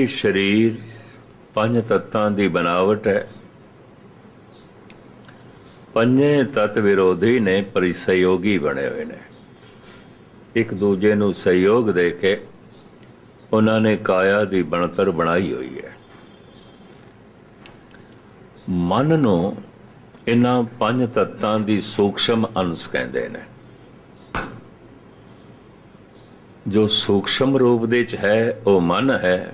ਇਹ ਸਰੀਰ ਪੰਜ ਤੱਤਾਂ ਦੀ ਬਣਾਵਟ ਹੈ। ਪੰਜੇ ਤਤ ਵਿਰੋਧੀ ਨੇ ਪਰਿਸਯੋਗੀ ਬਣੇ ਹੋਏ ਨੇ। ਇੱਕ ਦੂਜੇ ਨੂੰ ਸਹਿਯੋਗ ਦੇ ਕੇ ਉਹਨਾਂ ਨੇ ਕਾਇਆ ਦੀ ਬਣਤਰ ਬਣਾਈ ਹੋਈ ਹੈ। ਮਨ ਨੂੰ ਇਹਨਾਂ ਪੰਜ ਤੱਤਾਂ ਦੀ ਸੂਖਸ਼ਮ ਅੰਸ਼ ਕਹਿੰਦੇ ਨੇ। ਜੋ ਸੂਖਸ਼ਮ ਰੂਪ ਦੇ ਚ ਹੈ, ਉਹ ਮਨ ਹੈ।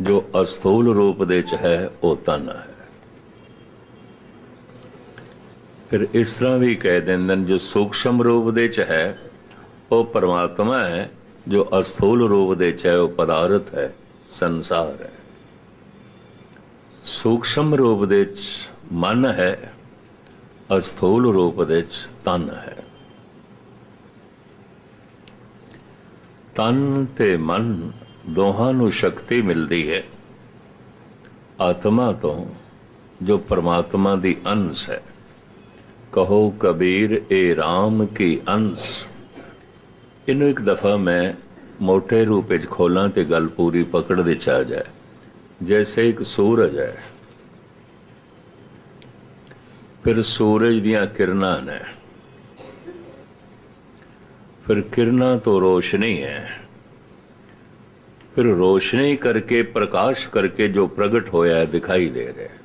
ਜੋ ਅਸਥੂਲ ਰੂਪ ਦੇ ਚ ਹੈ, ਉਹ ਤਨ ਹੈ। ਫਿਰ ਇਸ ਤਰ੍ਹਾਂ ਵੀ ਕਹਿ ਦਿੰਦੇ ਨੇ, ਜੋ ਸੂਖਸ਼ਮ ਰੂਪ ਦੇ ਚ ਹੈ, ਉਹ ਪਰਮਾਤਮਾ ਹੈ, ਜੋ ਅਸਥੂਲ ਰੂਪ ਦੇ ਚ ਹੈ, ਉਹ ਪਦਾਰਥ ਹੈ, ਸੰਸਾਰ ਹੈ। ਸੂਖਸ਼ਮ ਰੂਪ ਦੇ ਚ ਮਨ ਹੈ, ਅਸਥੂਲ ਰੂਪ ਦੇ ਚ ਤਨ ਹੈ। ਤਨ ਤੇ ਮਨ ਦੋਹਾਂ ਨੂੰ ਸ਼ਕਤੀ ਮਿਲਦੀ ਹੈ। ਆਤਮਾ ਤੋਂ ਜੋ ਪਰਮਾਤਮਾ ਦੀ ਅੰਸ਼ ਹੈ। ਕਹੋ ਕਬੀਰ, ਏ RAM ਕੀ ਅੰਸ਼? ਇਹਨੂੰ ਇੱਕ ਦਫਾ ਮੈਂ ਮੋٹے ਰੂਪ ਵਿੱਚ ਖੋਲਾਂ ਤੇ ਗੱਲ ਪੂਰੀ ਪਕੜ ਦੇ ਚ ਆ ਜਾਏ। ਜੈਸੇ ਇੱਕ ਸੂਰਜ ਹੈ। ਫਿਰ ਸੂਰਜ ਦੀਆਂ ਕਿਰਨਾਂ ਨੇ। ਫਿਰ ਕਿਰਨਾਂ ਤੋਂ ਰੋਸ਼ਨੀ ਹੈ। ਫਿਰ ਰੋਸ਼ਨੀ ਕਰਕੇ ਪ੍ਰਕਾਸ਼ ਕਰਕੇ ਜੋ ਪ੍ਰਗਟ ਹੋਇਆ ਹੈ ਦਿਖਾਈ ਦੇ ਰਿਹਾ ਹੈ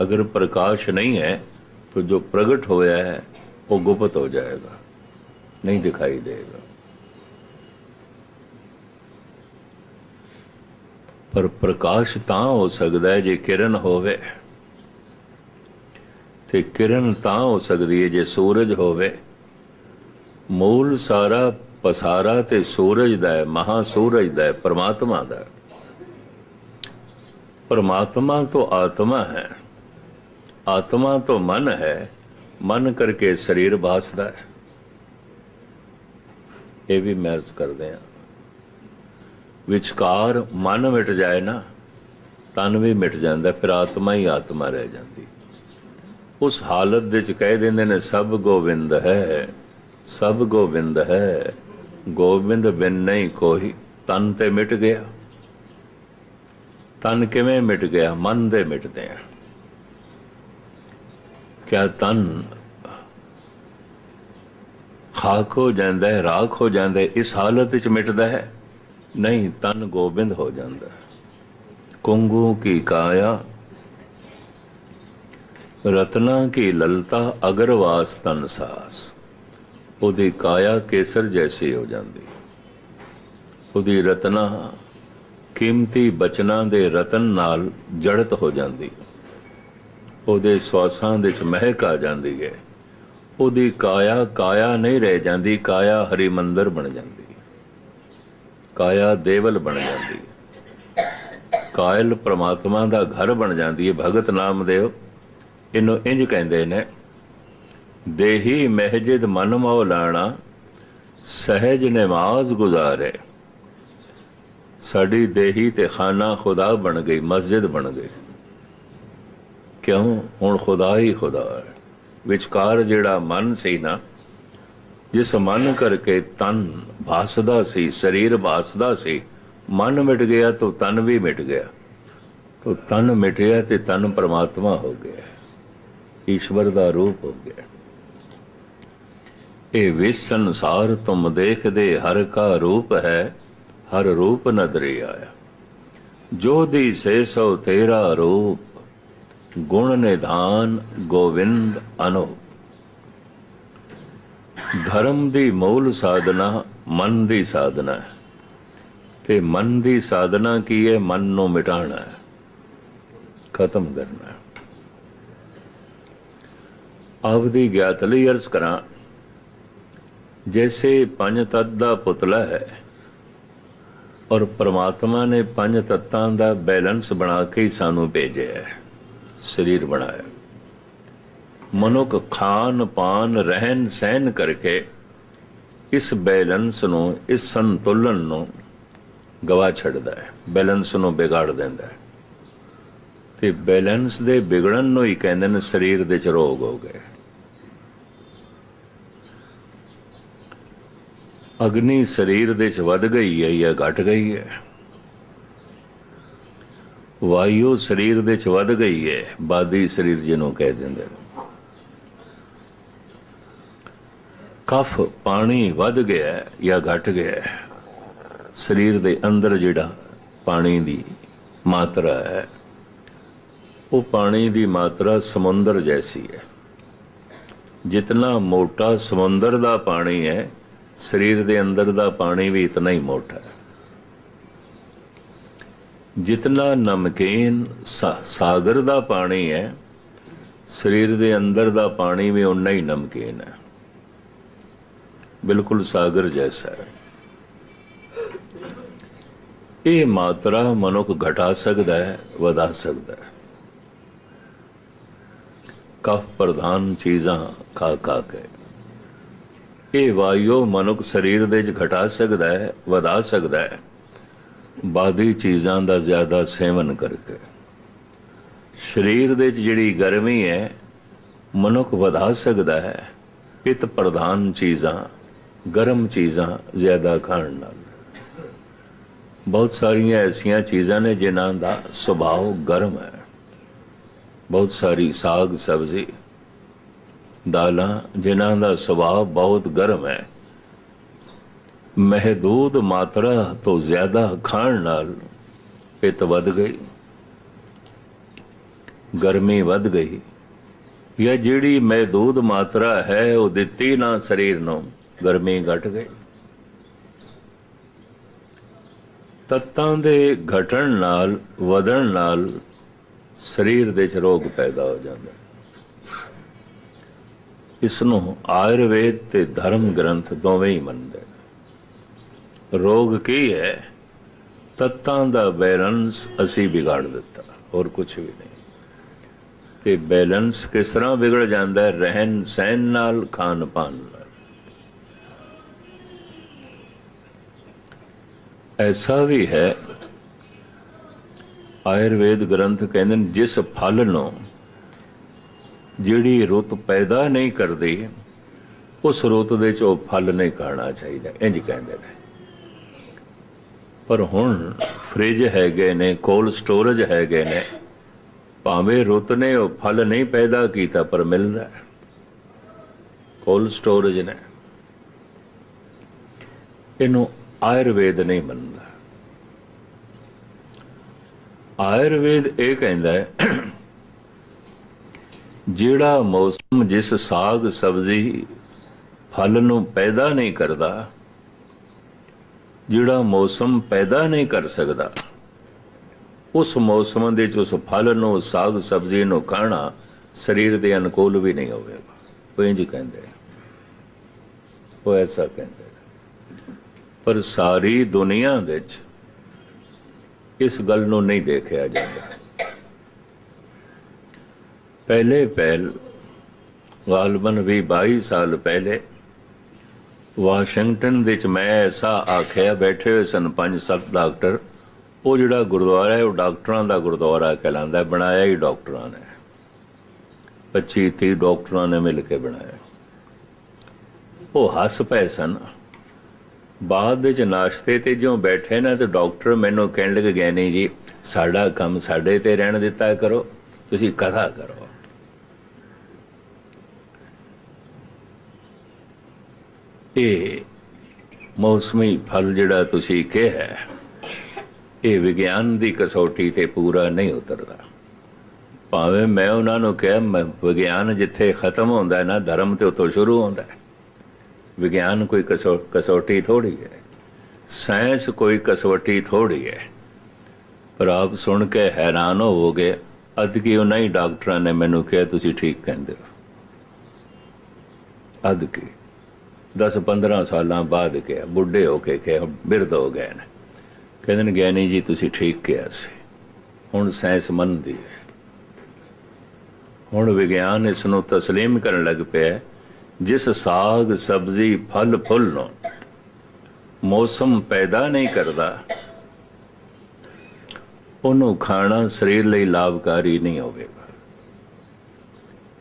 अगर प्रकाश नहीं है तो जो प्रकट होया है वो गुप्त हो जाएगा नहीं दिखाई देगा ਪਰ ਪ੍ਰਕਾਸ਼ ਤਾਂ ਹੋ ਸਕਦਾ ਹੈ ਜੇ ਕਿਰਨ ਹੋਵੇ ਤੇ ਕਿਰਨ ਤਾਂ ਹੋ ਸਕਦੀ ਹੈ ਜੇ ਸੂਰਜ ਹੋਵੇ ਮੂਲ ਸਾਰਾ ਪਸਾਰਾ ਤੇ ਸੂਰਜ ਦਾ ਹੈ, ਮਹਾ ਸੂਰਜ ਦਾ ਹੈ, ਪਰਮਾਤਮਾ ਦਾ ਪਰਮਾਤਮਾ ਤੋਂ ਆਤਮਾ ਹੈ। ਆਤਮਾ ਤੋਂ ਮਨ ਹੈ, ਮਨ ਕਰਕੇ ਸਰੀਰ ਬਾਸਦਾ ਹੈ। ਇਹ ਵੀ ਮੈਰਜ ਕਰਦੇ ਆ ਵਿਚਕਾਰ ਮਨ ਮਿਟ ਜਾਏ ਨਾ, ਤਨ ਵੀ ਮਿਟ ਜਾਂਦਾ, ਫਿਰ ਆਤਮਾ ਹੀ ਆਤਮਾ ਰਹਿ ਜਾਂਦੀ। ਉਸ ਹਾਲਤ ਦੇ ਚ ਕਹਿ ਦਿੰਦੇ ਨੇ, ਸਭ ਗੋਬਿੰਦ ਹੈ, ਸਭ ਗੋਬਿੰਦ ਹੈ। ਗੋਬਿੰਦ ਬਿਨ ਨਹੀਂ ਕੋਈ ਤਨ ਤੇ ਮਿਟ ਗਿਆ। ਤਨ ਕਿਵੇਂ ਮਿਟ ਗਿਆ? ਮਨ ਦੇ ਮਿਟਦੇ ਆ। ਕਿਆ ਤਨ ਖਾਕ ਹੋ ਜਾਂਦਾ ਹੈ, ਰਾਖ ਹੋ ਜਾਂਦਾ ਹੈ, ਇਸ ਹਾਲਤ ਵਿੱਚ ਮਿਟਦਾ ਹੈ? ਨਹੀਂ, ਤਨ ਗੋਬਿੰਦ ਹੋ ਜਾਂਦਾ ਕੁੰਗੂ ਕੀ ਕਾਇਆ? ਰਤਨਾ ਕੀ ਲਲਤਾ? ਅਗਰਵਾਸ ਤਨ ਸਾਸ। ਉਹਦੀ ਕਾਇਆ ਕੇਸਰ ਜੈਸੀ ਹੋ ਜਾਂਦੀ। ਉਹਦੀ ਰਤਨਾ ਕੀਮਤੀ ਬਚਨਾਂ ਦੇ ਰਤਨ ਨਾਲ ਜੜਤ ਹੋ ਜਾਂਦੀ। ਉਹਦੇ ਸਵਾਸਾਂ ਦੇ ਚ ਮਹਿਕ ਆ ਜਾਂਦੀ ਹੈ। ਉਹਦੀ ਕਾਇਆ ਕਾਇਆ ਨਹੀਂ ਰਹਿ ਜਾਂਦੀ, ਕਾਇਆ ਹਰੀ ਮੰਦਰ ਬਣ ਜਾਂਦੀ। ਕਾਇਆ ਦੇਵਲ ਬਣ ਜਾਂਦੀ। ਕਾਇਲ ਪ੍ਰਮਾਤਮਾ ਦਾ ਘਰ ਬਣ ਜਾਂਦੀ ਹੈ। ਭਗਤ ਨਾਮਦੇਵ ਇਹਨੂੰ ਇੰਜ ਕਹਿੰਦੇ ਨੇ ਦੇਹੀ ਮਹਿਜਿਦ ਮਨ ਮੋਲਾਣਾ ਸਹਿਜ ਨਮਾਜ਼ ਗੁਜ਼ਾਰੇ। ਸਾਡੀ ਦੇਹੀ ਤੇ ਖਾਨਾ ਖੁਦਾ ਬਣ ਗਈ, ਮਸਜਿਦ ਬਣ ਗਈ। ਕਿਉਂ? ਹੁਣ ਖੁਦਾ ਹੀ ਖੁਦਾ ਹੈ। ਵਿਚਕਾਰ ਜਿਹੜਾ ਮਨ ਸੀ ਨਾ, ਜਿਸ ਮਨ ਕਰਕੇ ਤਨ ਭਾਸਦਾ ਸੀ, ਸਰੀਰ ਭਾਸਦਾ ਸੀ, ਮਨ ਮਿਟ ਗਿਆ ਤਾਂ ਤਨ ਵੀ ਮਿਟ ਗਿਆ। ਤਾਂ ਤਨ ਮਿਟਿਆ ਤੇ ਤਨ ਪਰਮਾਤਮਾ ਹੋ ਗਿਆ। ਈਸ਼ਵਰ ਦਾ ਰੂਪ ਹੋ ਗਿਆ। ਇਹ ਵਿਸ ਸੰਸਾਰ ਤੁਮ ਦੇਖਦੇ ਹਰ ਕਾ ਰੂਪ ਹੈ, ਹਰ ਰੂਪ ਨਦਰੀ ਆਇਆ। ਜੋ ਦੀ ਸੇ ਸੋ ਤੇਰਾ ਰੂਪ, ਗੁਣ ਨਿਧਾਨ ਗੋਵਿੰਦ ਅਨੂਪ। ਧਰਮ ਦੀ ਮੂਲ ਸਾਧਨਾ ਮਨ ਦੀ ਸਾਧਨਾ ਹੈ। ਤੇ ਮਨ ਦੀ ਸਾਧਨਾ ਕੀ ਹੈ? ਮਨ ਨੂੰ ਮਿਟਾਣਾ ਹੈ। ਖਤਮ ਕਰਨਾ ਆਪਦੀ ਗਿਆਤ ਲਈ ਅਰਜ਼ ਕਰਾਂ ਜੈਸੇ ਪੰਜ ਤੱਤ ਦਾ ਪੁਤਲਾ ਹੈ ਔਰ ਪ੍ਰਮਾਤਮਾ ਨੇ ਪੰਜ ਤੱਤਾਂ ਦਾ ਬੈਲੈਂਸ ਬਣਾ ਕੇ ਹੀ ਸਾਨੂੰ ਭੇਜਿਆ ਹੈ ਸਰੀਰ ਬਣਾਇਆ ਮਨੁੱਖ ਖਾਨ ਪਾਨ ਰਹਿਣ ਸਹਿਣ ਕਰਕੇ ਇਸ ਬੈਲੈਂਸ ਨੂੰ ਇਸ ਸੰਤੁਲਨ ਨੂੰ ਗਵਾ ਛੱਡਦਾ ਹੈ ਬੈਲੈਂਸ ਨੂੰ ਵਿਗਾੜ ਦਿੰਦਾ ਹੈ ਤੇ ਬੈਲੈਂਸ ਦੇ ਵਿਗੜਨ ਨੂੰ ਹੀ ਕਹਿੰਦੇ ਨੇ ਸਰੀਰ ਦੇ ਚ ਰੋਗ ਹੋ ਗਏ ਅਗਨੀ ਸਰੀਰ ਦੇ ਚ ਵੱਧ ਗਈ ਹੈ, ਜਾਂ ਘਟ ਗਈ ਹੈ? ਵਾਯੂ ਸਰੀਰ ਦੇ ਚ ਵੱਧ ਗਈ ਹੈ, ਬਾਦੀ ਸਰੀਰ ਜਿਹਨੂੰ ਕਹਿ ਦਿੰਦੇ ਨੇ। ਕਫ ਪਾਣੀ ਵੱਧ ਗਿਆ ਜਾਂ ਘਟ ਗਿਆ ਸਰੀਰ ਦੇ ਅੰਦਰ ਜਿਹੜਾ ਪਾਣੀ ਦੀ ਮਾਤਰਾ ਹੈ, ਉਹ ਪਾਣੀ ਦੀ ਮਾਤਰਾ ਸਮੁੰਦਰ ਜੈਸੀ ਹੈ। ਜਿਤਨਾ ਮੋਟਾ ਸਮੁੰਦਰ ਦਾ ਪਾਣੀ ਹੈ ਸਰੀਰ ਦੇ ਅੰਦਰ ਦਾ ਪਾਣੀ ਵੀ ਇਤਨਾ ਹੀ ਮੋਟਾ ਹੈ। ਜਿਤਨਾ ਨਮਕੀਨ ਸਾਗਰ ਦਾ ਪਾਣੀ ਹੈ, ਸਰੀਰ ਦੇ ਅੰਦਰ ਦਾ ਪਾਣੀ ਵੀ ਉਨਾ ਹੀ ਨਮਕੀਨ ਹੈ। ਬਿਲਕੁਲ ਸਾਗਰ ਜੈਸਾ ਹੈ। ਇਹ ਮਾਤਰਾ ਮਨੁੱਖ ਘਟਾ ਸਕਦਾ ਹੈ, ਵਧਾ ਸਕਦਾ ਹੈ। ਕਫ ਪ੍ਰਧਾਨ ਚੀਜ਼ਾਂ ਖਾ ਖਾ ਕੇ। ਇਹ ਵਾਯੂ ਮਨੁੱਖ ਸਰੀਰ ਦੇ ਵਿੱਚ ਘਟਾ ਸਕਦਾ ਹੈ, ਵਧਾ ਸਕਦਾ ਹੈ। ਬਾਦੀ ਚੀਜ਼ਾਂ ਦਾ ਜ਼ਿਆਦਾ ਸੇਵਨ ਕਰਕੇ। ਸਰੀਰ ਦੇ ਵਿੱਚ ਜਿਹੜੀ ਗਰਮੀ ਹੈ, ਮਨੁੱਖ ਵਧਾ ਸਕਦਾ ਹੈ। ਪਿਤ ਪ੍ਰਧਾਨ ਚੀਜ਼ਾਂ, ਗਰਮ ਚੀਜ਼ਾਂ ਜ਼ਿਆਦਾ ਖਾਣ ਨਾਲ। ਬਹੁਤ ਸਾਰੀਆਂ ਐਸੀਆਂ ਚੀਜ਼ਾਂ ਨੇ ਜਿਨ੍ਹਾਂ ਦਾ ਸੁਭਾਅ ਗਰਮ ਹੈ। ਬਹੁਤ ਸਾਰੀ ਸਾਗ, ਸਬਜ਼ੀ ਦਾਲਾਂ, ਜਿਨ੍ਹਾਂ ਦਾ ਸੁਭਾਅ ਬਹੁਤ ਗਰਮ ਹੈ। ਮਹਦੂਦ ਮਾਤਰਾ ਤੋਂ ਜ਼ਿਆਦਾ ਖਾਣ ਨਾਲ ਪਿੱਤ ਵੱਧ ਗਈ। ਗਰਮੀ ਵੱਧ ਗਈ। ਜਾਂ ਜਿਹੜੀ ਮਹਦੂਦ ਮਾਤਰਾ ਹੈ, ਉਹ ਦਿੱਤੀ ਨਾ ਸਰੀਰ ਨੂੰ, ਗਰਮੀ ਘਟ ਗਈ। ਤੱਤਾਂ ਦੇ ਘਟਣ ਨਾਲ, ਵਧਣ ਨਾਲ ਸਰੀਰ ਦੇ ਚ ਰੋਗ ਪੈਦਾ ਹੋ ਜਾਂਦਾ। ਇਸ ਨੂੰ ਆਯੁਰਵੇਦ ਤੇ ਧਰਮ ਗ੍ਰੰਥ ਦੋਵੇਂ ਹੀ ਮੰਨਦੇ ਨੇ। ਰੋਗ ਕੀ ਹੈ? ਤੱਤਾਂ ਦਾ ਬੈਲੈਂਸ ਅਸੀਂ ਵਿਗਾੜ ਦਿੱਤਾ, ਹੋਰ ਕੁਝ ਵੀ ਨਹੀਂ। ਤੇ ਬੈਲੈਂਸ ਕਿਸ ਤਰ੍ਹਾਂ ਵਿਗੜ ਜਾਂਦਾ ਹੈ? ਰਹਿਣ ਸਹਿਣ ਨਾਲ, ਖਾਣ ਪਾਣ ਨਾਲ। ਐਸਾ ਵੀ ਹੈ, ਆਯੁਰਵੇਦ ਗ੍ਰੰਥ ਕਹਿੰਦੇ ਨੇ, ਜਿਸ ਫਲ ਨੂੰ ਜਿਹੜੀ ਰੁੱਤ ਪੈਦਾ ਨਹੀਂ ਕਰਦੀ, ਉਸ ਰੁੱਤ ਦੇ ਚ ਉਹ ਫਲ ਨਹੀਂ ਖਾਣਾ ਚਾਹੀਦਾ, ਇੰਜ ਕਹਿੰਦੇ ਨੇ। ਪਰ ਹੁਣ ਫ੍ਰਿਜ ਹੈਗੇ ਨੇ, ਕੋਲਡ ਸਟੋਰੇਜ ਹੈਗੇ ਨੇ, ਭਾਵੇਂ ਰੁੱਤ ਨੇ ਉਹ ਫਲ ਨਹੀਂ ਪੈਦਾ ਕੀਤਾ, ਪਰ ਮਿਲਦਾ ਹੈ। ਕੋਲਡ ਸਟੋਰੇਜ ਨੇ। ਇਹਨੂੰ ਆਯੁਰਵੇਦ ਨਹੀਂ ਮੰਨਦਾ। ਆਯੁਰਵੇਦ ਇਹ ਕਹਿੰਦਾ ਹੈ ਜਿਹੜਾ ਮੌਸਮ ਜਿਸ ਸਾਗ, ਸਬਜ਼ੀ, ਫਲ ਨੂੰ ਪੈਦਾ ਨਹੀਂ ਕਰਦਾ, ਜਿਹੜਾ ਮੌਸਮ ਪੈਦਾ ਨਹੀਂ ਕਰ ਸਕਦਾ, ਉਸ ਮੌਸਮ ਦੇ ਚ ਉਸ ਫਲ ਨੂੰ ਸਾਗ, ਸਬਜ਼ੀ ਨੂੰ ਖਾਣਾ ਸਰੀਰ ਦੇ ਅਨੁਕੂਲ ਵੀ ਨਹੀਂ ਹੋਵੇਗਾ। ਉਹ ਇੰਜ ਕਹਿੰਦੇ ਉਹ ਐਸਾ ਕਹਿੰਦੇ ਪਰ ਸਾਰੀ ਦੁਨੀਆ ਵਿੱਚ ਇਸ ਗੱਲ ਨੂੰ ਨਹੀਂ ਦੇਖਿਆ ਜਾਂਦਾ। ਪਹਿਲੇ ਪਹਿਲ ਗਾਲਬਨ ਵੀ 22 ਸਾਲ ਪਹਿਲੇ। ਵਾਸ਼ਿੰਗਟਨ ਵਿੱਚ ਮੈਂ ਐਸਾ ਆਖਿਆ ਬੈਠੇ ਹੋਏ ਸਨ ਪੰਜ ਸੱਤ ਡਾਕਟਰ। ਉਹ ਜਿਹੜਾ ਗੁਰਦੁਆਰਾ ਹੈ ਉਹ ਡਾਕਟਰਾਂ ਦਾ ਗੁਰਦੁਆਰਾ ਕਹਿਲਾਂਦਾ ਹੈ, ਬਣਾਇਆ ਹੀ ਡਾਕਟਰਾਂ ਨੇ। 25 30 ਡਾਕਟਰਾਂ ਨੇ ਮਿਲ ਕੇ ਬਣਾਇਆ। ਉਹ ਹੱਸ ਪਏ ਸਨ। ਬਾਅਦ ਵਿੱਚ ਨਾਸ਼ਤੇ ਤੇ ਜਿਉਂ ਬੈਠੇ ਨਾ ਤੇ ਡਾਕਟਰ ਮੈਨੂੰ ਕਹਿਣ ਲੱਗੇ ਗਏ ਨਹੀਂ ਜੀ ਸਾਡਾ ਕੰਮ ਸਾਡੇ ਤੇ ਰਹਿਣ ਦਿੱਤਾ ਕਰੋ ਤੁਸੀਂ ਕਥਾ ਕਰੋ। ਇਹ ਮੌਸਮੀ ਫਲ ਜਿਹੜਾ ਤੁਸੀਂ ਕਿਹਾ ਇਹ ਵਿਗਿਆਨ ਦੀ ਕਸੌਟੀ ਤੇ ਪੂਰਾ ਨਹੀਂ ਉਤਰਦਾ। ਭਾਵੇਂ ਮੈਂ ਉਹਨਾਂ ਨੂੰ ਕਿਹਾ, ਮੈਂ ਵਿਗਿਆਨ ਜਿੱਥੇ ਖਤਮ ਹੁੰਦਾ ਹੈ ਨਾ, ਧਰਮ ਤੇ ਉਤੋਂ ਸ਼ੁਰੂ ਹੁੰਦਾ ਹੈ। ਵਿਗਿਆਨ ਕੋਈ ਕਸੌ- ਕਸੌਟੀ ਥੋੜੀ ਹੈ। ਸਾਇੰਸ ਕੋਈ ਕਸਵੱਟੀ ਥੋੜੀ ਹੈ। ਪਰ ਆਪ ਸੁਣ ਕੇ ਹੈਰਾਨ ਹੋਵੋਗੇ ਅਦ ਕੀ ਉਹਨਾਂ ਹੀ ਡਾਕਟਰਾਂ ਨੇ ਮੈਨੂੰ ਕਿਹਾ, ਤੁਸੀਂ ਠੀਕ ਕਹਿੰਦੇ ਹੋ। ਅਦ ਕੀ 10 15 ਸਾਲਾਂ ਬਾਅਦ ਕਿਹਾ ਬੁੱਢੇ ਹੋ ਕੇ ਕਿਹਾ ਬਿਰਧ ਹੋ ਗਏ ਨੇ ਕਹਿੰਦੇ ਨੇ ਗਿਆਨੀ ਜੀ ਤੁਸੀਂ ਠੀਕ ਕਿਹਾ ਸੀ ਹੁਣ ਸਾਇੰਸ ਮੰਨਦੀ ਹੈ ਹੁਣ ਵਿਗਿਆਨ ਇਸ ਨੂੰ تسلیم ਕਰਨ ਲੱਗ ਪਿਆ ਹੈ। ਜਿਸ ਸਾਗ ਸਬਜ਼ੀ ਫਲ ਫੁੱਲ ਨੂੰ ਮੌਸਮ ਪੈਦਾ ਨਹੀਂ ਕਰਦਾ ਉਹਨੂੰ ਖਾਣਾ ਸਰੀਰ ਲਈ ਲਾਭਕਾਰੀ ਨਹੀਂ ਹੋਵੇਗਾ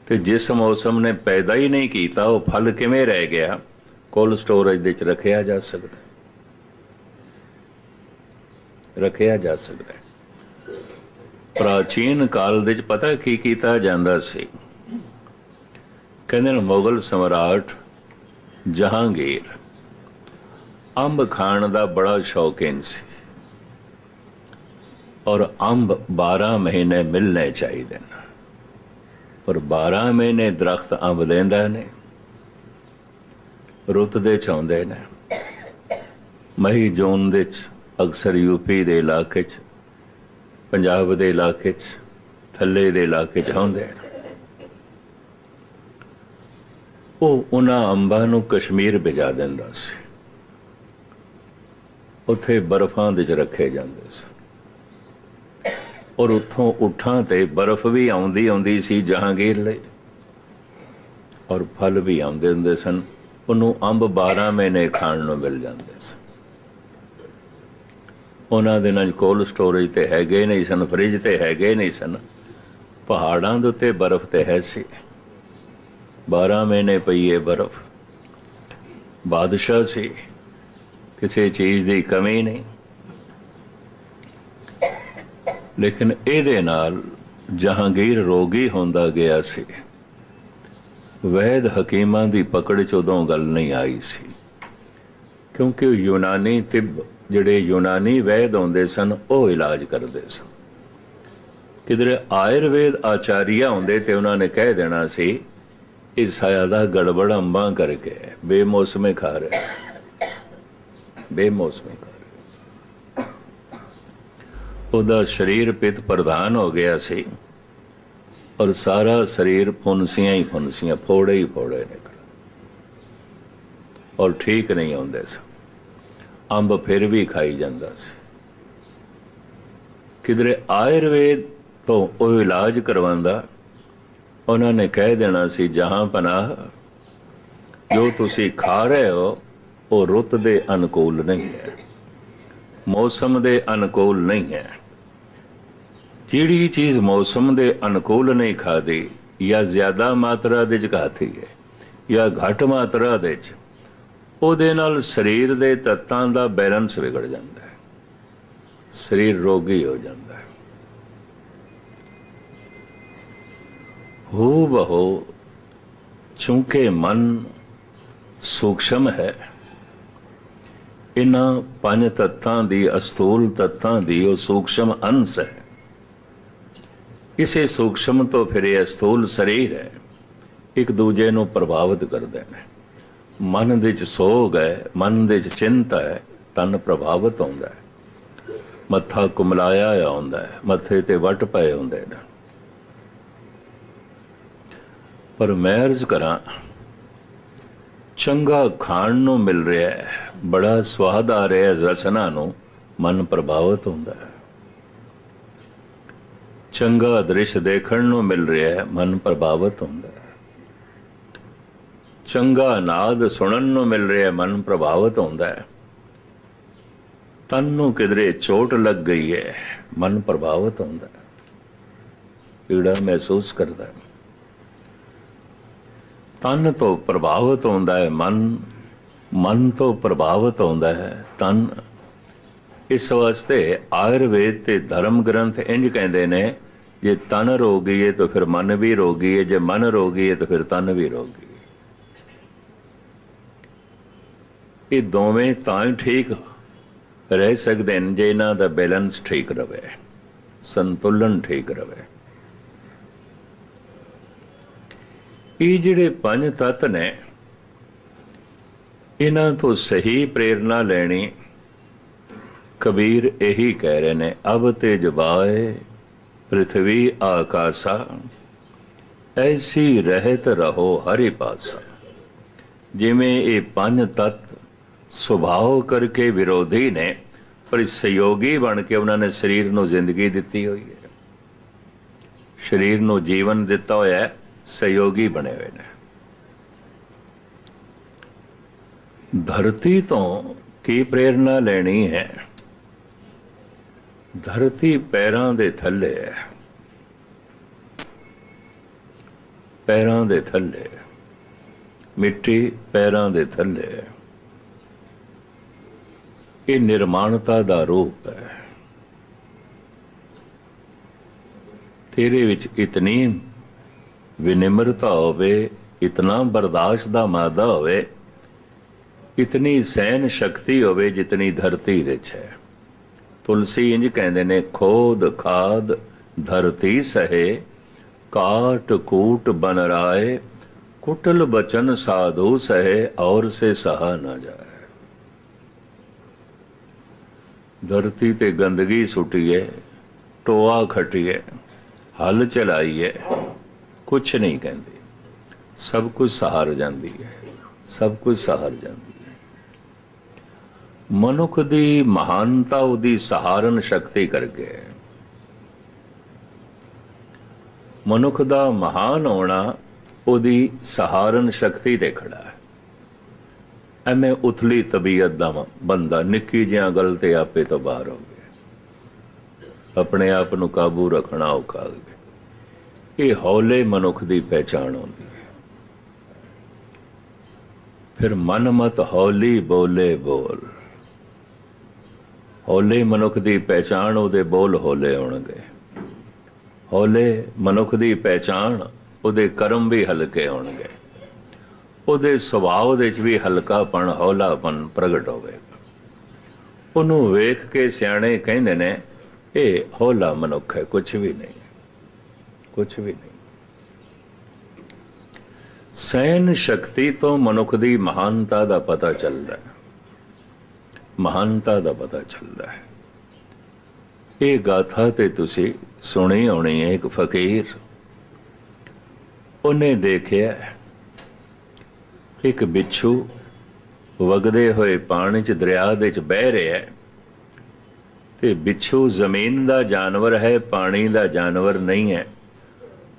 ਤੇ ਜਿਸ ਮੌਸਮ ਨੇ ਪੈਦਾ ਹੀ ਨਹੀਂ ਕੀਤਾ ਉਹ ਫਲ ਕਿਵੇਂ ਰਹਿ ਗਿਆ ਕੋਲਡ ਸਟੋਰੇਜ ਦੇ ਵਿੱਚ ਰੱਖਿਆ ਜਾ ਸਕਦਾ ਰੱਖਿਆ ਜਾ ਸਕਦਾ ਪ੍ਰਾਚੀਨ ਕਾਲ ਦੇ ਵਿੱਚ ਪਤਾ ਕੀ ਕੀਤਾ ਜਾਂਦਾ ਸੀ? ਕਹਿੰਦੇ ਨੇ ਮੁਗਲ ਸਮਰਾਟ ਜਹਾਂਗੀਰ ਅੰਬ ਖਾਣ ਦਾ ਬੜਾ ਸ਼ੌਕੀਨ ਸੀ ਔਰ ਅੰਬ 12 ਮਹੀਨੇ ਮਿਲਣੇ ਚਾਹੀਦੇ ਨੇ। ਪਰ 12 ਮਹੀਨੇ ਦਰਖਤ ਅੰਬ ਦਿੰਦਾ ਨੇ ਰੁੱਤ ਦੇ ਚ ਆਉਂਦੇ ਨੇ। ਮਈ ਜੂਨ ਦੇ ਚ ਅਕਸਰ ਯੂਪੀ ਦੇ ਇਲਾਕੇ ਚ, ਪੰਜਾਬ ਦੇ ਇਲਾਕੇ ਚ, ਥੱਲੇ ਦੇ ਇਲਾਕੇ ਚ ਆਉਂਦੇ ਨੇ। ਉਹ ਉਹਨਾਂ ਅੰਬਾਂ ਨੂੰ ਕਸ਼ਮੀਰ ਭੇਜਾ ਦਿੰਦਾ ਸੀ। ਉੱਥੇ ਬਰਫਾਂ ਦੇ ਚ ਰੱਖੇ ਜਾਂਦੇ ਸੀ। ਔਰ ਉੱਥੋਂ ਉਠਾਂ ਤੇ ਬਰਫ਼ ਵੀ ਆਉਂਦੀ ਆਉਂਦੀ ਸੀ ਜਹਾਂਗੀਰ ਲਈ। ਔਰ ਫਲ ਵੀ ਆਉਂਦੇ ਹੁੰਦੇ ਸਨ। ਉਹਨੂੰ ਅੰਬ 12 ਮਹੀਨੇ ਖਾਣ ਨੂੰ ਮਿਲ ਜਾਂਦੇ ਸੀ ਉਹਨਾਂ ਦੇ ਨਾਲ ਕੋਲਡ ਸਟੋਰੇਜ ਤੇ ਹੈਗੇ ਨਹੀਂ ਸਨ ਫ੍ਰਿਜ ਤੇ ਹੈਗੇ ਨਹੀਂ ਸਨ। ਪਹਾੜਾਂ ਦੇ ਉੱਤੇ ਬਰਫ਼ ਤੇ ਹੈ ਸੀ। 12 ਮਹੀਨੇ ਪਈਏ ਬਰਫ਼। ਬਾਦਸ਼ਾਹ ਸੀ। ਕਿਸੇ ਚੀਜ਼ ਦੀ ਕਮੀ ਨਹੀਂ। ਲੇਕਿਨ ਇਹਦੇ ਨਾਲ ਜਹਾਂਗੀਰ ਰੋਗੀ ਹੁੰਦਾ ਗਿਆ ਸੀ। ਵੈਦ ਹਕੀਮਾਂ ਦੀ ਪਕੜ ਚ ਉਦੋਂ ਗੱਲ ਨਹੀਂ ਆਈ ਸੀ। ਕਿਉਂਕਿ ਯੂਨਾਨੀ ਤਿਬ ਜਿਹੜੇ ਯੂਨਾਨੀ ਵੈਦ ਆਉਂਦੇ ਸਨ ਉਹ ਇਲਾਜ ਕਰਦੇ ਸਨ। ਕਿਧਰੇ ਆਯੁਰਵੇਦ ਆਚਾਰੀਆ ਹੁੰਦੇ ਤੇ ਉਹਨਾਂ ਨੇ ਕਹਿ ਦੇਣਾ ਸੀ ਇਹ ਸਾਇਦਾ ਗੜਬੜ ਅੰਬਾਂ ਕਰਕੇ ਹੈ, ਬੇਮੌਸਮੇ ਖਾ ਰਿਹਾ ਬੇਮੌਸਮੇ ਖਾ ਰਿਹਾ ਉਹਦਾ ਸਰੀਰ ਪਿਤ ਪ੍ਰਧਾਨ ਹੋ ਗਿਆ ਸੀ। ਔਰ ਸਾਰਾ ਸਰੀਰ ਫੁੰਸੀਆਂ ਹੀ ਫੁੰਸੀਆਂ ਫੋੜੇ ਹੀ ਫੋੜੇ ਨਿਕਲ ਔਰ ਠੀਕ ਨਹੀਂ ਹੁੰਦੇ ਸੀ ਅੰਬ ਫਿਰ ਵੀ ਖਾਈ ਜਾਂਦਾ ਸੀ। ਕਿਧਰੇ ਆਯੁਰਵੇਦ ਤੋਂ ਉਹ ਇਲਾਜ ਕਰਵਾਉਂਦਾ, ਉਹਨਾਂ ਨੇ ਕਹਿ ਦੇਣਾ ਸੀ, ਜਹਾਂ ਪਨਾਹ, ਜੋ ਤੁਸੀਂ ਖਾ ਰਹੇ ਹੋ, ਉਹ ਰੁੱਤ ਦੇ ਅਨੁਕੂਲ ਨਹੀਂ ਹੈ। ਮੌਸਮ ਦੇ ਅਨੁਕੂਲ ਨਹੀਂ ਹੈ। ਜਿਹੜੀ ਚੀਜ਼ ਮੌਸਮ ਦੇ ਅਨੁਕੂਲ ਨਹੀਂ ਖਾਦੀ, ਜਾਂ ਜ਼ਿਆਦਾ ਮਾਤਰਾ ਦੇ ਚ ਖਾਤੀ ਹੈ, ਜਾਂ ਘੱਟ ਮਾਤਰਾ ਦੇ ਚ, ਉਹਦੇ ਨਾਲ ਸਰੀਰ ਦੇ ਤੱਤਾਂ ਦਾ ਬੈਲੈਂਸ ਵਿਗੜ ਜਾਂਦਾ ਹੈ। ਸਰੀਰ ਰੋਗੀ ਹੋ ਜਾਂਦਾ ਹੈ। ਹੋ ਬਹੋ ਚੂੰਕਿ ਮਨ ਸੂਖਸ਼ਮ ਹੈ। ਇਹਨਾਂ ਪੰਜ ਤੱਤਾਂ ਦੀ ਅਸਤੂਲ ਤੱਤਾਂ ਦੀ ਉਹ ਸੂਖਸ਼ਮ ਅੰਸ਼ ਹੈ। ਇਸੇ ਸੂਖਸ਼ਮ ਤੋਂ ਫਿਰ ਇਹ ਅਸਥੂਲ ਸਰੀਰ ਹੈ। ਇੱਕ ਦੂਜੇ ਨੂੰ ਪ੍ਰਭਾਵਿਤ ਕਰਦੇ ਨੇ। ਮਨ ਦੇ ਚ ਸੋਗ ਹੈ, ਮਨ ਦੇ ਚ ਚਿੰਤਾ ਹੈ, ਤਨ ਪ੍ਰਭਾਵਿਤ ਹੁੰਦਾ ਹੈ। ਮੱਥਾ ਕੁਮਲਾਇਆ ਹੋਇਆ ਹੁੰਦਾ ਹੈ, ਮੱਥੇ ਤੇ ਵਟ ਪਏ ਹੁੰਦੇ ਨੇ। ਪਰ ਮੈਂ ਅਰਜ਼ ਕਰਾਂ, ਚੰਗਾ ਖਾਣ ਨੂੰ ਮਿਲ ਰਿਹਾ ਹੈ, ਬੜਾ ਸਵਾਦ ਆ ਰਿਹਾ ਹੈ ਰਸਨਾ ਨੂੰ, ਮਨ ਪ੍ਰਭਾਵਿਤ ਹੁੰਦਾ ਹੈ। ਚੰਗਾ ਦ੍ਰਿਸ਼ ਦੇਖਣ ਨੂੰ ਮਿਲ ਰਿਹਾ ਹੈ, ਮਨ ਪ੍ਰਭਾਵਿਤ ਹੁੰਦਾ ਹੈ। ਚੰਗਾ ਨਾਦ ਸੁਣਨ ਨੂੰ ਮਿਲ ਰਿਹਾ ਹੈ, ਮਨ ਪ੍ਰਭਾਵਿਤ ਹੁੰਦਾ ਹੈ। ਤਨ ਨੂੰ ਕਿਧਰੇ ਚੋਟ ਲੱਗ ਗਈ ਹੈ, ਮਨ ਪ੍ਰਭਾਵਿਤ ਹੁੰਦਾ ਹੈ। ਪੀੜਾ ਮਹਿਸੂਸ ਕਰਦਾ ਹੈ। ਤਨ ਤੋਂ ਪ੍ਰਭਾਵਿਤ ਹੁੰਦਾ ਹੈ ਮਨ ਮਨ ਤੋਂ ਪ੍ਰਭਾਵਿਤ ਹੁੰਦਾ ਹੈ ਤਨ। ਇਸ ਵਾਸਤੇ ਆਯੁਰਵੇਦ ਤੇ ਧਰਮ ਗ੍ਰੰਥ ਇੰਜ ਕਹਿੰਦੇ ਨੇ ਜੇ ਤਨ ਰੋਗੀ ਹੈ ਤਾਂ ਫਿਰ ਮਨ ਵੀ ਰੋਗੀ ਹੈ ਜੇ ਮਨ ਰੋਗੀ ਹੈ ਤਾਂ ਫਿਰ ਤਨ ਵੀ ਰੋਗੀ ਇਹ ਦੋਵੇਂ ਤਾਂ ਹੀ ਠੀਕ ਰਹਿ ਸਕਦੇ ਨੇ ਜੇ ਇਹਨਾਂ ਦਾ ਬੈਲੈਂਸ ਠੀਕ ਰਵੇ, ਸੰਤੁਲਨ ਠੀਕ ਰਵੇ। ਇਹ ਜਿਹੜੇ ਪੰਜ ਤੱਤ ਨੇ, ਇਹਨਾਂ ਤੋਂ ਸਹੀ ਪ੍ਰੇਰਣਾ ਲੈਣੀ ਕਬੀਰ ਇਹੀ ਕਹਿ ਰਹੇ ਨੇ, ਅਬ ਤੇ ਜਬਾਏ ਪ੍ਰithvi ਆਕਾਸਾ ਐਸੀ ਰਹਿਤ ਰਹੋ ਹਰੀ ਪਾਸਾ ਜਿਵੇਂ ਇਹ ਪੰਜ ਤੱਤ ਸੁਭਾਅ ਕਰਕੇ ਵਿਰੋਧੀ ਨੇ ਪਰ ਸਹਿਯੋਗੀ ਬਣ ਕੇ ਉਹਨਾਂ ਨੇ ਸਰੀਰ ਨੂੰ ਜ਼ਿੰਦਗੀ ਦਿੱਤੀ ਹੋਈ ਹੈ ਸਰੀਰ ਨੂੰ ਜੀਵਨ ਦਿੱਤਾ ਹੋਇਆ ਹੈ ਸਹਿਯੋਗੀ ਬਣੇ ਹੋਏ ਨੇ ਧਰਤੀ ਤੋਂ ਕੀ ਪ੍ਰੇਰਣਾ ਲੈਣੀ ਹੈ ਧਰਤੀ ਪੈਰਾਂ ਦੇ ਥੱਲੇ ਹੈ ਪੈਰਾਂ ਦੇ ਥੱਲੇ। ਮਿੱਟੀ ਪੈਰਾਂ ਦੇ ਥੱਲੇ ਇਹ ਨਿਰਮਾਣਤਾ ਦਾ ਰੂਪ ਹੈ ਤੇਰੇ ਵਿੱਚ ਇਤਨੀ ਵਿਨਿਮਰਤਾ ਹੋਵੇ, ਇਤਨਾ ਬਰਦਾਸ਼ਤ ਦਾ ਮਾਦਾ ਹੋਵੇ, ਇਤਨੀ ਸਹਿਨ ਸ਼ਕਤੀ ਹੋਵੇ ਜਿਤਨੀ ਧਰਤੀ ਦੇ ਚ ਹੈ ਤੁਲਸੀ ਇੰਜ ਕਹਿੰਦੇ ਨੇ, ਖੋਦ ਖਾਦ ਧਰਤੀ ਸਹੇ, ਕਾਟ ਕੂਟ ਬਨ ਰਾਏ, ਕੁਟਲ ਬਚਨ ਸਾਧੂ ਸਹੇ, ਔਰ ਸੇ ਸਹਾ ਨਾ ਜਾਏ। ਧਰਤੀ ਤੇ ਗੰਦਗੀ ਸੁੱਟੀਏ, ਟੋਆ ਖਟੀਏ, ਹਲ ਚਲਾਈਏ, ਕੁਛ ਨਹੀਂ ਕਹਿੰਦੀ। ਸਭ ਕੁਝ ਸਹਾਰ ਜਾਂਦੀ ਹੈ, ਸਭ ਕੁਝ ਸਹਾਰ ਜਾਂਦੀ ਮਨੁੱਖ ਦੀ ਮਹਾਨਤਾ, ਉਹਦੀ ਸਹਾਰਨ ਸ਼ਕਤੀ ਕਰਕੇ। ਹੈ ਮਨੁੱਖ ਦਾ ਮਹਾਨ ਹੋਣਾ ਉਹਦੀ ਸਹਾਰਨ ਸ਼ਕਤੀ ਤੇ ਖੜਾ ਹੈ। ਐਵੇਂ ਉਥਲੀ ਤਬੀਅਤ ਦਾ ਬੰਦਾ ਨਿੱਕੀ ਜਿਹੀਆਂ ਗੱਲ ਤੇ ਆਪੇ ਤੋਂ ਬਾਹਰ ਹੋ ਗਿਆ। ਆਪਣੇ ਆਪ ਨੂੰ ਕਾਬੂ ਰੱਖਣਾ ਔਖਾ ਹੋ ਗਿਆ। ਇਹ ਹੌਲੇ ਮਨੁੱਖ ਦੀ ਪਹਿਚਾਣ ਹੁੰਦੀ ਹੈ। ਫਿਰ ਮਨ ਮਤ ਹੌਲੀ ਬੋਲੇ ਬੋਲ। ਹੌਲੇ ਮਨੁੱਖ ਦੀ ਪਹਿਚਾਣ ਉਹਦੇ ਬੋਲ ਹੌਲੇ ਹੋਣਗੇ। ਹੌਲੇ ਮਨੁੱਖ ਦੀ ਪਹਿਚਾਣ ਉਹਦੇ ਕਰਮ ਵੀ ਹਲਕੇ ਹੋਣਗੇ। ਉਹਦੇ ਸੁਭਾਅ ਦੇ ਵਿੱਚ ਵੀ ਹਲਕਾਪਣ ਹੌਲਾਪਨ ਪ੍ਰਗਟ ਹੋਵੇਗਾ। ਉਹਨੂੰ ਵੇਖ ਕੇ ਸਿਆਣੇ ਕਹਿੰਦੇ ਨੇ, ਇਹ ਹੌਲਾ ਮਨੁੱਖ ਹੈ ਕੁਝ ਵੀ ਨਹੀਂ। ਕੁਝ ਵੀ ਨਹੀਂ। ਸਹਿਨ ਸ਼ਕਤੀ ਤੋਂ ਮਨੁੱਖ ਦੀ ਮਹਾਨਤਾ ਦਾ ਪਤਾ ਚੱਲਦਾ ਹੈ। ਮਹਾਨਤਾ ਦਾ ਪਤਾ ਚੱਲਦਾ ਹੈ। ਇਹ ਗਾਥਾ ਤੇ ਤੁਸੀਂ ਸੁਣੀ ਹੋਣੀ ਹੈ ਇੱਕ ਫਕੀਰ। ਉਹਨੇ ਦੇਖਿਆ ਇੱਕ ਬਿੱਛੂ ਵਗਦੇ ਹੋਏ ਪਾਣੀ 'ਚ ਦਰਿਆ ਦੇ 'ਚ ਬਹਿ ਰਿਹਾ ਹੈ। ਤੇ ਬਿੱਛੂ ਜ਼ਮੀਨ ਦਾ ਜਾਨਵਰ ਹੈ, ਪਾਣੀ ਦਾ ਜਾਨਵਰ ਨਹੀਂ ਹੈ।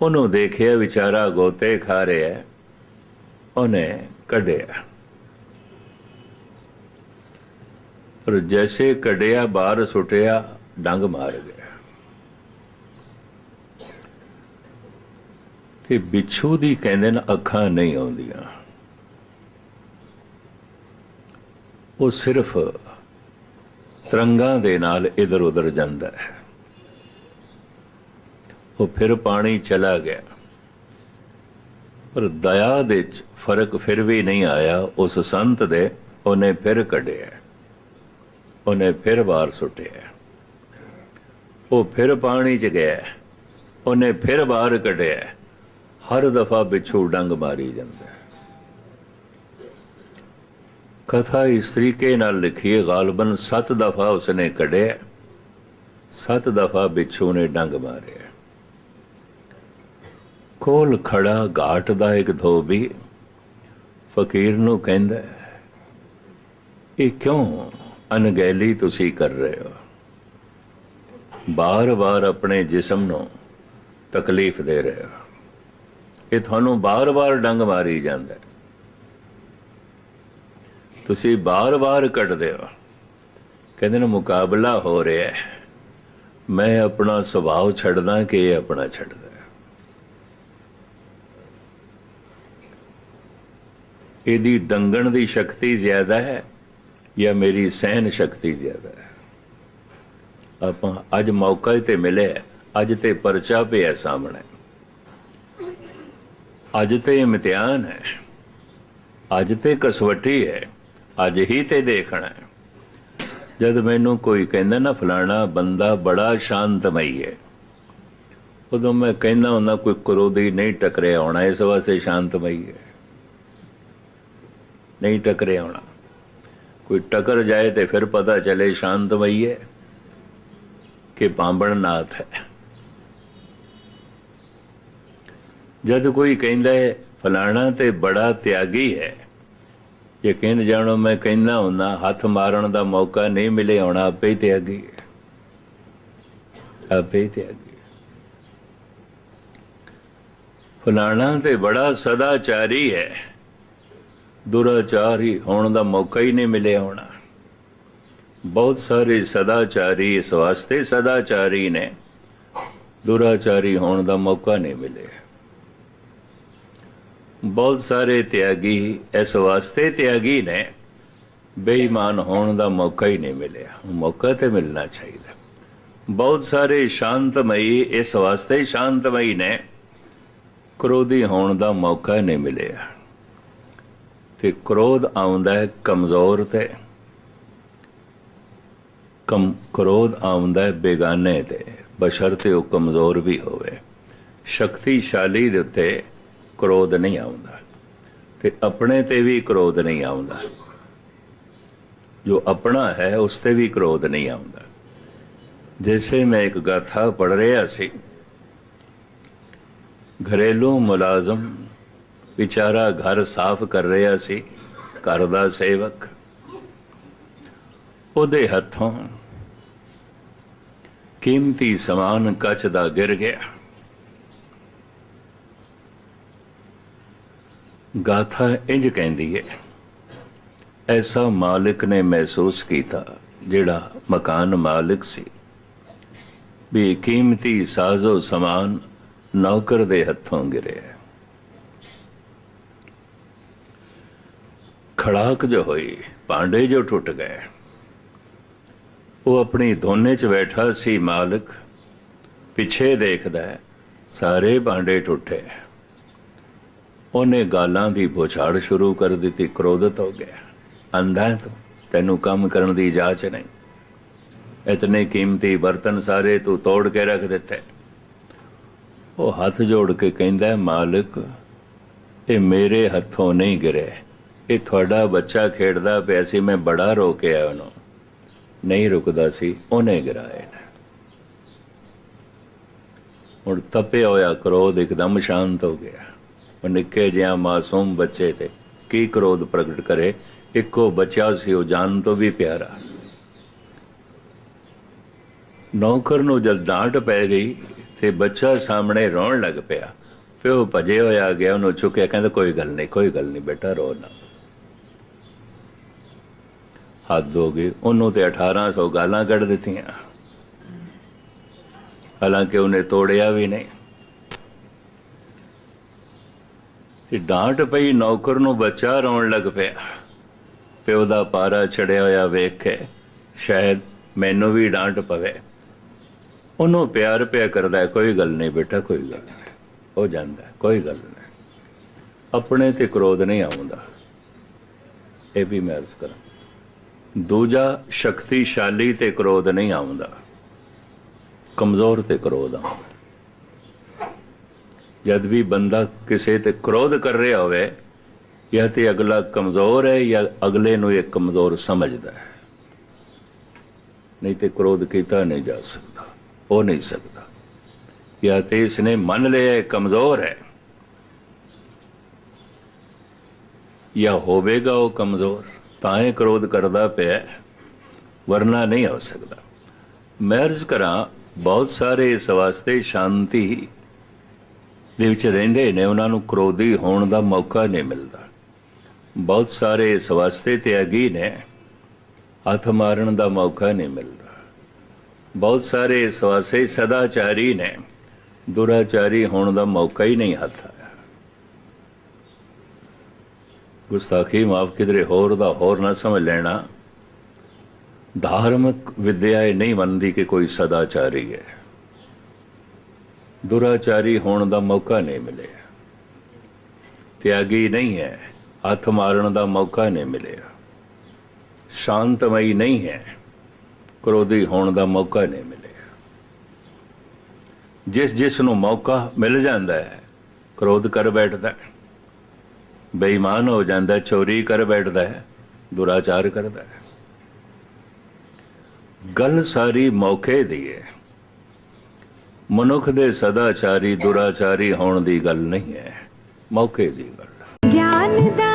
ਉਹਨੂੰ ਦੇਖਿਆ ਵਿਚਾਰਾ ਗੋਤੇ ਖਾ ਰਿਹਾ ਉਹਨੇ ਕੱਢਿਆ। ਪਰ ਜੈਸੇ ਕੱਢਿਆ, ਬਾਹਰ ਸੁੱਟਿਆ, ਡੰਗ ਮਾਰ ਗਿਆ। ਤੇ ਬਿੱਛੂ ਦੀ ਕਹਿੰਦੇ ਨੇ ਅੱਖਾਂ ਨਹੀਂ ਆਉਂਦੀਆਂ। ਉਹ ਸਿਰਫ ਤਰੰਗਾਂ ਦੇ ਨਾਲ ਇਧਰ ਉਧਰ ਜਾਂਦਾ ਹੈ। ਉਹ ਫਿਰ ਪਾਣੀ ਚਲਾ ਗਿਆ। ਪਰ ਦਇਆ ਦੇ ਚ ਫ਼ਰਕ ਫਿਰ ਵੀ ਨਹੀਂ ਆਇਆ। ਉਸ ਸੰਤ ਦੇ ਉਹਨੇ ਫਿਰ ਕੱਢਿਆ। ਉਹਨੇ ਫਿਰ ਬਾਹਰ ਸੁੱਟਿਆ। ਉਹ ਫਿਰ ਪਾਣੀ ਚ ਗਿਆ। ਉਹਨੇ ਫਿਰ ਬਾਹਰ ਕੱਢਿਆ। ਹਰ ਦਫਾ ਵਿਛੂ ਡੰਗ ਮਾਰੀ ਜਾਂਦਾ। ਕਥਾ ਇਸ ਤਰੀਕੇ ਨਾਲ ਲਿਖੀ ਗਾਲਬਨ 7 ਦਫਾ ਉਸਨੇ ਕੱਢਿਆ। 7 ਦਫਾ ਵਿਛੂ ਨੇ ਡੰਗ ਮਾਰਿਆ। ਕੋਲ ਖੜਾ ਘਾਟ ਦਾ ਇੱਕ ਧੋਬੀ ਫਕੀਰ ਨੂੰ ਕਹਿੰਦਾ, ਇਹ ਕਿਉਂ ਅਣਗਹਿਲੀ ਤੁਸੀਂ ਕਰ ਰਹੇ ਹੋ। ਬਾਰ-ਬਾਰ ਆਪਣੇ ਜਿਸਮ ਨੂੰ ਤਕਲੀਫ ਦੇ ਰਹੇ ਹੋ। ਇਹ ਤੁਹਾਨੂੰ ਬਾਰ-ਬਾਰ ਡੰਗ ਮਾਰੀ ਜਾਂਦਾ ਤੁਸੀਂ ਬਾਰ-ਬਾਰ ਕੱਟਦੇ ਹੋ। ਕਹਿੰਦੇ ਨੇ, ਮੁਕਾਬਲਾ ਹੋ ਰਿਹਾ ਹੈ। ਮੈਂ ਆਪਣਾ ਸੁਭਾਅ ਛੱਡਦਾ ਕਿ ਇਹ ਆਪਣਾ ਛੱਡਦਾ ਇਹਦੀ ਡੰਗਣ ਦੀ ਸ਼ਕਤੀ ਜ਼ਿਆਦਾ ਹੈ। ਜਾਂ ਮੇਰੀ ਸਹਿਨ ਸ਼ਕਤੀ ਜ਼ਿਆਦਾ ਹੈ। ਆਪਾਂ ਅੱਜ ਮੌਕਾ ਤੇ ਮਿਲਿਆ ਅੱਜ ਤੇ ਪਰਚਾ ਪਿਆ ਸਾਹਮਣੇ। ਅੱਜ ਤੇ ਇਮਤਿਹਾਨ ਹੈ, ਅੱਜ ਤੇ ਕਸਵੱਟੀ ਹੈ, ਅੱਜ ਹੀ ਤੇ ਦੇਖਣਾ ਹੈ। ਜਦ ਮੈਨੂੰ ਕੋਈ ਕਹਿੰਦਾ ਨਾ, ਫਲਾਣਾ ਬੰਦਾ ਬੜਾ ਸ਼ਾਂਤਮਈ ਹੈ, ਉਦੋਂ ਮੈਂ ਕਹਿੰਦਾ ਹੁੰਦਾ, ਕੋਈ ਕਰੋਧੀ ਨਹੀਂ ਟਕਰਿਆ ਹੋਣਾ, ਇਸ ਵਾਸਤੇ ਸ਼ਾਂਤਮਈ ਹੈ। ਨਹੀਂ ਟਕਰਿਆ ਹੋਣਾ। ਕੋਈ ਟਕਰ ਜਾਏ ਤੇ ਫਿਰ ਪਤਾ ਚਲੇ ਸ਼ਾਂਤਮਈ ਹੈ ਕਿ ਪਾਂਬਣ ਨਾਥ ਹੈ। ਜਦ ਕੋਈ ਕਹਿੰਦਾ ਹੈ, ਫਲਾਣਾ ਤੇ ਬੜਾ ਤਿਆਗੀ ਹੈ। ਯਕੀਨ ਜਾਣੋ, ਮੈਂ ਕਹਿੰਦਾ ਹੁੰਦਾ, ਹੱਥ ਮਾਰਨ ਦਾ ਮੌਕਾ ਨਹੀਂ ਮਿਲੇ, ਹੋਣਾ ਆਪੇ ਹੀ ਤਿਆਗੀ ਹੈ। ਆਪੇ ਹੀ ਤਿਆਗੀ ਫਲਾਣਾ ਤੇ ਬੜਾ ਸਦਾਚਾਰੀ ਹੈ। ਦੁਰਾਚਾਰੀ ਹੋਣ ਦਾ ਮੌਕਾ ਹੀ ਨਹੀਂ ਮਿਲਿਆ ਹੋਣਾ। ਬਹੁਤ ਸਾਰੇ ਸਦਾਚਾਰੀ ਇਸ ਵਾਸਤੇ ਸਦਾਚਾਰੀ ਨੇ। ਦੁਰਾਚਾਰੀ ਹੋਣ ਦਾ ਮੌਕਾ ਨਹੀਂ ਮਿਲਿਆ। ਬਹੁਤ ਸਾਰੇ ਤਿਆਗੀ ਇਸ ਵਾਸਤੇ ਤਿਆਗੀ ਨੇ। ਬੇਈਮਾਨ ਹੋਣ ਦਾ ਮੌਕਾ ਹੀ ਨਹੀਂ ਮਿਲਿਆ। ਮੌਕਾ ਤੇ ਮਿਲਣਾ ਚਾਹੀਦਾ। ਬਹੁਤ ਸਾਰੇ ਸ਼ਾਂਤਮਈ ਇਸ ਵਾਸਤੇ ਸ਼ਾਂਤਮਈ ਨੇ। ਕ੍ਰੋਧੀ ਹੋਣ ਦਾ ਮੌਕਾ ਨਹੀਂ ਮਿਲਿਆ। ਤੇ ਕ੍ਰੋਧ ਆਉਂਦਾ ਹੈ ਕਮਜ਼ੋਰ ਤੇ। ਕਮ, ਕ੍ਰੋਧ ਆਉਂਦਾ ਹੈ ਬੇਗਾਨੇ ਤੇ। ਬਸ਼ਰ 'ਤੇ ਉਹ ਕਮਜ਼ੋਰ ਵੀ ਹੋਵੇ। ਸ਼ਕਤੀਸ਼ਾਲੀ ਦੇ ਉੱਤੇ ਕ੍ਰੋਧ ਨਹੀਂ ਆਉਂਦਾ। ਤੇ ਆਪਣੇ ਤੇ ਵੀ ਕ੍ਰੋਧ ਨਹੀਂ ਆਉਂਦਾ। ਜੋ ਆਪਣਾ ਹੈ, ਉਸ ਤੇ ਵੀ ਕ੍ਰੋਧ ਨਹੀਂ ਆਉਂਦਾ। ਜੈਸੇ ਮੈਂ ਇੱਕ ਗਾਥਾ ਪੜ ਰਿਹਾ ਸੀ। ਘਰੇਲੂ ਮੁਲਾਜ਼ਮ ਵਿਚਾਰਾ ਘਰ ਸਾਫ਼ ਕਰ ਰਿਹਾ ਸੀ, ਘਰ ਦਾ ਸੇਵਕ। ਉਹਦੇ ਹੱਥੋਂ ਕੀਮਤੀ ਸਮਾਨ ਕੱਚ ਦਾ ਗਿਰ ਗਿਆ। ਗਾਥਾ ਇੰਜ ਕਹਿੰਦੀ ਹੈ ਐਸਾ ਮਾਲਿਕ ਨੇ ਮਹਿਸੂਸ ਕੀਤਾ ਜਿਹੜਾ ਮਕਾਨ ਮਾਲਿਕ ਸੀ। ਵੀ ਕੀਮਤੀ ਸਾਜ਼ੋ ਸਮਾਨ ਨੌਕਰ ਦੇ ਹੱਥੋਂ ਗਿਰਿਆ। ਖੜਾਕ ਜੋ ਹੋਈ, ਭਾਂਡੇ ਜੋ ਟੁੱਟ ਗਏ। ਉਹ ਆਪਣੀ ਧੋਨੇ 'ਚ ਬੈਠਾ ਸੀ ਮਾਲਕ, ਪਿੱਛੇ ਦੇਖਦਾ ਸਾਰੇ ਭਾਂਡੇ ਟੁੱਟੇ। ਉਹਨੇ ਗਾਲਾਂ ਦੀ ਬੁਛਾੜ ਸ਼ੁਰੂ ਕਰ ਦਿੱਤੀ, ਕ੍ਰੋਧਿਤ ਹੋ ਗਿਆ। ਅੰਧਾ ਤੂੰ, ਤੈਨੂੰ ਕੰਮ ਕਰਨ ਦੀ ਇਜਾਜ਼ਤ ਨਹੀਂ। ਇਤਨੇ ਕੀਮਤੀ ਬਰਤਨ ਸਾਰੇ ਤੂੰ ਤੋੜ ਕੇ ਰੱਖ ਦਿੱਤੇ। ਉਹ ਹੱਥ ਜੋੜ ਕੇ ਕਹਿੰਦਾ ਮਾਲਕ, ਇਹ ਮੇਰੇ ਹੱਥੋਂ ਨਹੀਂ ਗਿਰੇ। ਇਹ ਤੁਹਾਡਾ ਬੱਚਾ ਖੇਡਦਾ ਪਿਆ ਸੀ, ਮੈਂ ਬੜਾ ਰੋਕਿਆ ਉਹਨੂੰ। ਨਹੀਂ ਰੁਕਦਾ ਸੀ, ਉਹਨੇ ਗਿਰਾਏ ਹੁਣ ਤਪਿਆ ਹੋਇਆ ਕ੍ਰੋਧ ਇੱਕਦਮ ਸ਼ਾਂਤ ਹੋ ਗਿਆ। ਉਹ ਨਿੱਕੇ ਜਿਹਾ ਮਾਸੂਮ ਬੱਚੇ ਤੇ ਕੀ ਕ੍ਰੋਧ ਪ੍ਰਗਟ ਕਰੇ, ਇੱਕੋ ਬੱਚਾ ਸੀ, ਉਹ ਜਾਨ ਤੋਂ ਵੀ ਪਿਆਰਾ। ਨੌਕਰ ਨੂੰ ਜਦ ਡਾਂਟ ਪੈ ਗਈ ਤੇ ਬੱਚਾ ਸਾਹਮਣੇ ਰੋਣ ਲੱਗ ਪਿਆ ਪਿਓ ਭਜੇ ਹੋਇਆ ਗਿਆ, ਉਹਨੂੰ ਚੁੱਕਿਆ, ਕਹਿੰਦਾ, ਕੋਈ ਗੱਲ ਨਹੀਂ, ਕੋਈ ਗੱਲ ਨਹੀਂ, ਬੇਟਾ, ਰੋ ਨਾ। ਹੱਦ ਹੋ ਗਈ। ਉਹਨੂੰ ਤੇ 1800 ਗਾਲਾਂ ਕੱਢ ਦਿੱਤੀਆਂ। ਹਾਲਾਂਕਿ ਉਹਨੇ ਤੋੜਿਆ ਵੀ ਨਹੀਂ। ਤੇ ਡਾਂਟ ਪਈ, ਨੌਕਰ ਨੂੰ ਬੱਚਾ ਰੋਣ ਲੱਗ ਪਿਆ। ਪਿਓ ਦਾ ਪਾਰਾ ਚੜਿਆ ਹੋਇਆ ਵੇਖ ਕੇ ਸ਼ਾਇਦ ਮੈਨੂੰ ਵੀ ਡਾਂਟ ਪਵੇ। ਉਹਨੂੰ ਪਿਆਰ ਪਿਆ ਕਰਦਾ ਕੋਈ ਗੱਲ ਨਹੀਂ ਬੇਟਾ, ਕੋਈ ਗੱਲ ਨਹੀਂ। ਹੋ ਜਾਂਦਾ ਕੋਈ ਗੱਲ ਨਹੀਂ। ਆਪਣੇ ਤੇ ਕ੍ਰੋਧ ਨਹੀਂ ਆਉਂਦਾ। ਇਹ ਵੀ ਮੈਂ ਅਰਜ਼ ਕਰਾਂ ਦੂਜਾ ਸ਼ਕਤੀਸ਼ਾਲੀ ਤੇ ਕ੍ਰੋਧ ਨਹੀਂ ਆਉਂਦਾ, ਕਮਜ਼ੋਰ ਤੇ ਕ੍ਰੋਧ ਆਉਂਦਾ। ਜਦ ਵੀ ਬੰਦਾ ਕਿਸੇ ਤੇ ਕ੍ਰੋਧ ਕਰ ਰਿਹਾ ਹੋਵੇ ਜਾਂ ਤੇ ਅਗਲਾ ਕਮਜ਼ੋਰ ਹੈ ਜਾਂ ਅਗਲੇ ਨੂੰ ਇਹ ਕਮਜ਼ੋਰ ਸਮਝਦਾ ਹੈ। ਨਹੀਂ ਤੇ ਕ੍ਰੋਧ ਕੀਤਾ ਨਹੀਂ ਜਾ ਸਕਦਾ ਹੋ ਨਹੀਂ ਸਕਦਾ। ਜਾਂ ਤੇ ਇਸਨੇ ਮੰਨ ਲਿਆ ਕਮਜ਼ੋਰ ਹੈ ਜਾਂ ਹੋਵੇਗਾ ਉਹ ਕਮਜ਼ੋਰ। ਤਾਂ ਇਹ ਕ੍ਰੋਧ ਕਰਦਾ ਪਿਆ ਵਰਨਾ ਨਹੀਂ ਹੋ ਸਕਦਾ। ਮੈਂ ਅਰਜ਼ ਕਰਾਂ, ਬਹੁਤ ਸਾਰੇ ਇਸ ਵਾਸਤੇ ਸ਼ਾਂਤੀ ਦੇ ਵਿੱਚ ਰਹਿੰਦੇ ਨੇ, ਉਹਨਾਂ ਨੂੰ ਕ੍ਰੋਧੀ ਹੋਣ ਦਾ ਮੌਕਾ ਨਹੀਂ ਮਿਲਦਾ। ਬਹੁਤ ਸਾਰੇ ਇਸ ਵਾਸਤੇ ਤਿਆਗੀ ਨੇ, ਹੱਥ ਮਾਰਨ ਦਾ ਮੌਕਾ ਨਹੀਂ ਮਿਲਦਾ। ਬਹੁਤ ਸਾਰੇ ਇਸ ਵਾਸਤੇ ਸਦਾਚਾਰੀ ਨੇ, ਦੁਰਾਚਾਰੀ ਹੋਣ ਦਾ ਮੌਕਾ ਹੀ ਨਹੀਂ ਹੱਥ ਆਇਆ ਗੁਸਤਾਖੀ ਮਾਫ ਕਿਧਰੇ ਹੋਰ ਦਾ ਹੋਰ ਨਾ ਸਮਝ ਲੈਣਾ। ਧਾਰਮਿਕ ਵਿਦਿਆ ਇਹ ਨਹੀਂ ਮੰਨਦੀ ਕਿ ਕੋਈ ਸਦਾਚਾਰੀ ਹੈ। ਦੁਰਾਚਾਰੀ ਹੋਣ ਦਾ ਮੌਕਾ ਨਹੀਂ ਮਿਲਿਆ। ਤਿਆਗੀ ਨਹੀਂ ਹੈ, ਹੱਥ ਮਾਰਨ ਦਾ ਮੌਕਾ ਨਹੀਂ ਮਿਲਿਆ। ਸ਼ਾਂਤਮਈ ਨਹੀਂ ਹੈ, ਕ੍ਰੋਧੀ ਹੋਣ ਦਾ ਮੌਕਾ ਨਹੀਂ ਮਿਲਿਆ। ਜਿਸ ਜਿਸ ਨੂੰ ਮੌਕਾ ਮਿਲ ਜਾਂਦਾ ਹੈ, ਕ੍ਰੋਧ ਕਰ ਬੈਠਦਾ ਹੈ। ਬੇਈਮਾਨ ਹੋ ਜਾਂਦਾ, ਚੋਰੀ ਕਰ ਬੈਠਦਾ ਹੈ, ਦੁਰਾਚਾਰ ਕਰਦਾ ਹੈ। ਗੱਲ ਸਾਰੀ ਮੌਕੇ ਦੀ ਹੈ। ਮਨੁੱਖ ਦੇ ਸਦਾਚਾਰੀ, ਦੁਰਾਚਾਰੀ ਹੋਣ ਦੀ ਗੱਲ ਨਹੀਂ ਹੈ। ਮੌਕੇ ਦੀ ਗੱਲ। ਗਿਆਨ ਦਾ